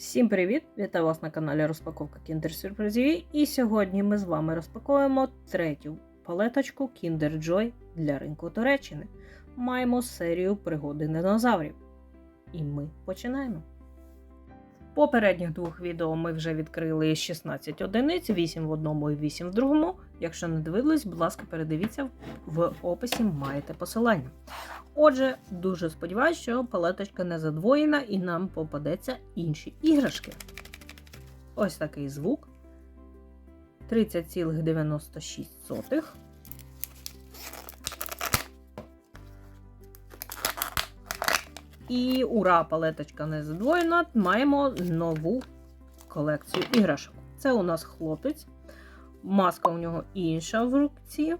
Всім привіт! Вітаю вас на каналі Розпаковка Kinder Сюрпризів. І сьогодні ми з вами розпаковуємо третю палеточку Kinder Joy для ринку Туреччини. Маємо серію пригоди динозаврів. І ми починаємо. Попередніх двох відео ми вже відкрили 16 одиниць, 8 в одному і 8 в другому. Якщо не дивились, будь ласка, передивіться в описі маєте посилання. Отже, дуже сподіваюся, що палеточка не задвоєна і нам попадеться інші іграшки. Ось такий звук. 30,96. І ура, палеточка не задвоєна. Маємо нову колекцію іграшок. Це у нас хлопець. Маска у нього інша в руці.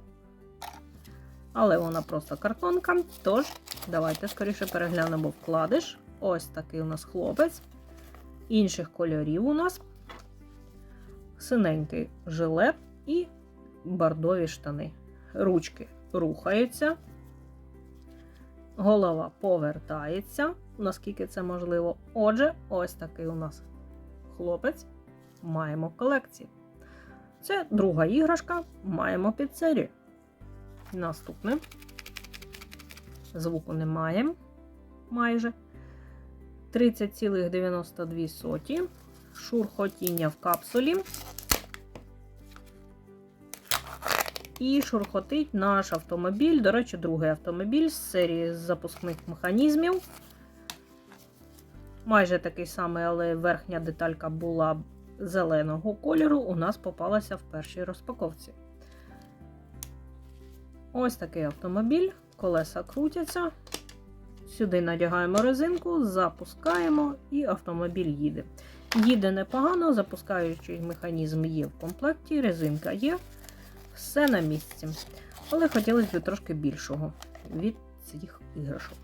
Але вона просто картонка. Тож, давайте скоріше переглянемо вкладиш. Ось такий у нас хлопець. Інших кольорів у нас синенький жилет і бордові штани. Ручки рухаються. Голова повертається, наскільки це можливо. Отже, ось такий у нас хлопець. Маємо колекції. Це друга іграшка. Маємо під серію. Наступне. Звуку немає. Майже 30,92. Шурхотіння в капсулі. І шурхотить наш автомобіль. До речі, другий автомобіль з серії запускних механізмів. Майже такий самий, але верхня деталька була зеленого кольору. У нас попалася в першій розпаковці. Ось такий автомобіль, колеса крутяться. Сюди надягаємо резинку, запускаємо, і автомобіль їде. Їде непогано, запускаючий механізм є в комплекті, резинка є, все на місці. Але хотілося б трошки більшого від цих іграшок.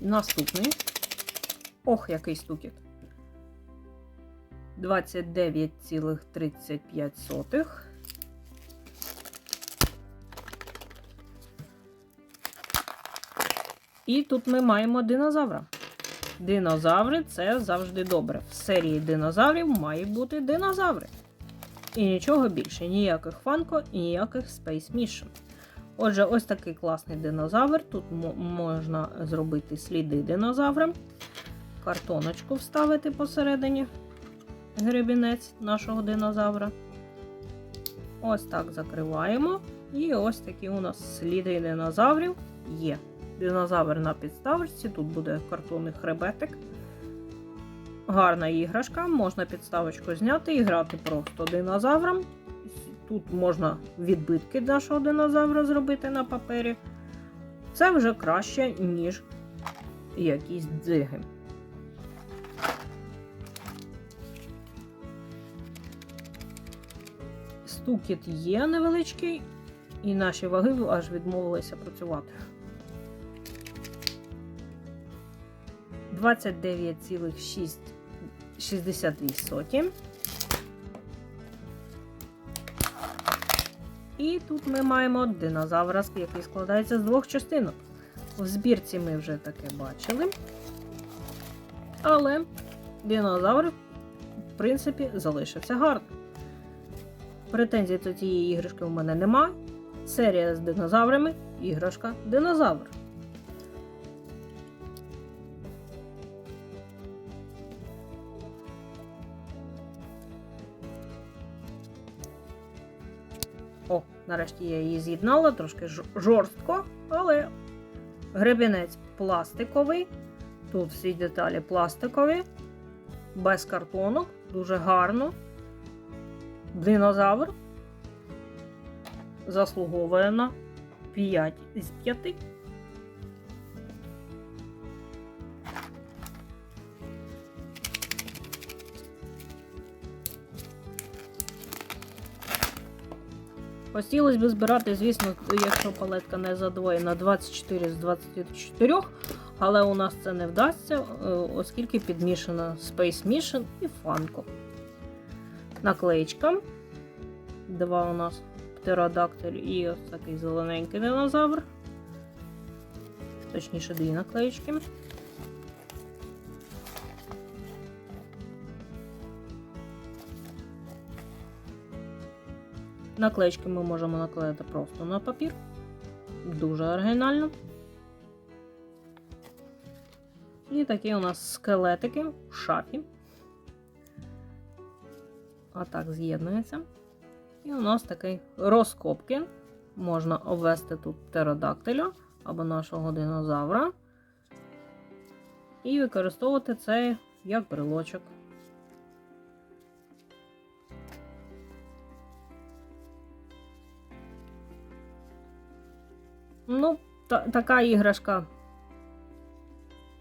Наступний. Ох, який стукіт. 29,35. І тут ми маємо динозавра. Динозаври це завжди добре. В серії динозаврів мають бути динозаври. І нічого більше, ніяких фанко і ніяких Space Mission. Отже, ось такий класний динозавр. Тут можна зробити сліди динозавра, картоночку вставити посередині гребінець нашого динозавра. Ось так закриваємо. І ось такі у нас сліди динозаврів є. Динозавр на підставочці, тут буде картонний хребетик. Гарна іграшка, можна підставочку зняти і грати просто динозавром. Тут можна відбитки нашого динозавра зробити на папері. Це вже краще, ніж якісь дзиги. Стукіт є невеличкий, і наші ваги аж відмовилися працювати. 29,62. І тут ми маємо динозавра, який складається з двох частинок. В збірці ми вже таке бачили. Але динозавр, в принципі, залишився гарно. Претензій до цієї іграшки в мене нема. Серія з динозаврами, іграшка динозавр. Нарешті я її з'єднала, трошки жорстко, але гребінець пластиковий. Тут всі деталі пластикові, без картонок, дуже гарно. Динозавр заслуговує на 5 з 5. Хотілося б збирати, звісно, якщо палетка не задвоєна 24 з 24, але у нас це не вдасться, е, оскільки підмішана Space Mission і Funko. Наклеїчка. Два у нас птеродактиль і ось такий зелененький динозавр. точніше дві наклеїчки. Наклеїчки ми можемо наклеїти просто на папір. Дуже оригінально. І такі у нас скелетики в шафі. Отак з'єднується. І у нас такий розкопки. Можна обвести тут птеродактиля або нашого динозавра. І використовувати це як брелочок. Ну, та, така іграшка.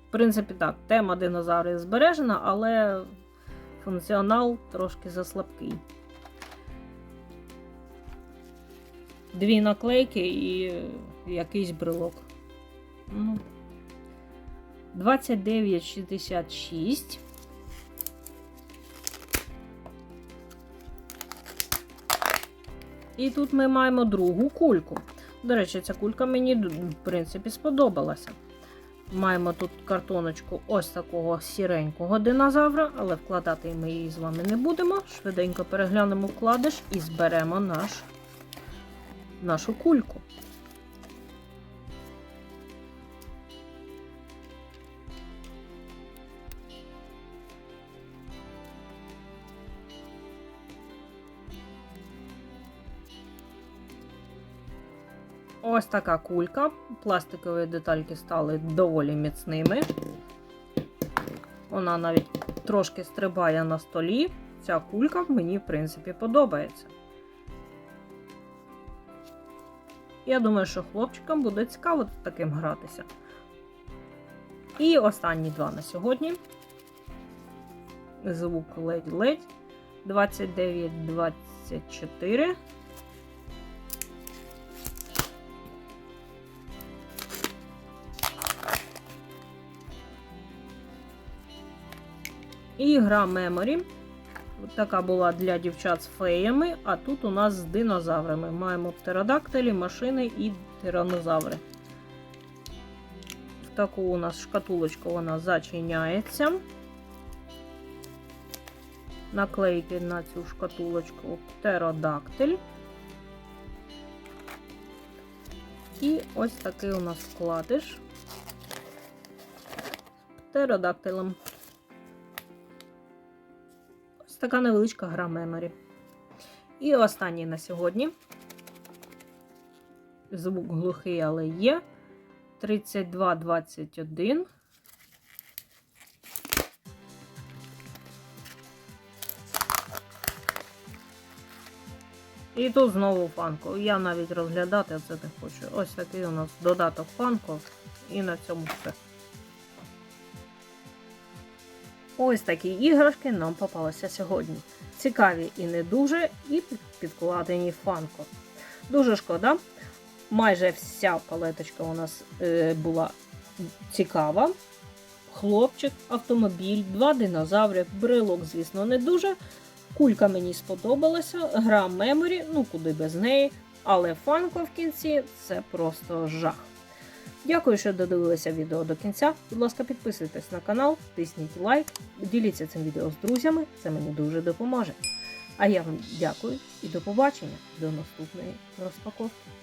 В принципі, так, тема динозаврів збережена, але функціонал трошки заслабкий. Дві наклейки і якийсь брелок. Ну, 29,66. І тут ми маємо другу кульку. До речі, ця кулька мені, в принципі, сподобалася. Маємо тут картоночку ось такого сіренького динозавра, але вкладати ми її з вами не будемо. Швиденько переглянемо вкладиш і зберемо наш, нашу кульку. Ось така кулька. Пластикові детальки стали доволі міцними. Вона навіть трошки стрибає на столі. Ця кулька мені, в принципі, подобається. Я думаю, що хлопчикам буде цікаво таким гратися. І останні два на сьогодні. Звук ледь-ледь. 29-24. І гра Memory. Така була для дівчат з феями, а тут у нас з динозаврами. Маємо птеродактилі, машини і тиранозаври. В таку у нас шкатулочку вона зачиняється. Наклейки на цю шкатулочку птеродактиль. І ось такий у нас вкладиш птеродактилем. Така невеличка гра Memory. І останній на сьогодні. Звук глухий, але є. 3221. І тут знову фанко. Я навіть розглядати це не хочу. Ось такий у нас додаток фанко. І на цьому все. Ось такі іграшки нам попалися сьогодні. Цікаві і не дуже, і підкладені фанко. Дуже шкода. Майже вся палеточка у нас е, була цікава. Хлопчик, автомобіль, два динозаври, брелок, звісно, не дуже. Кулька мені сподобалася, гра Memory, ну куди без неї. Але фанко в кінці це просто жах. Дякую, що додивилися відео до кінця. Будь ласка, підписуйтесь на канал, тисніть лайк, діліться цим відео з друзями, це мені дуже допоможе. А я вам дякую і до побачення до наступної розпаковки.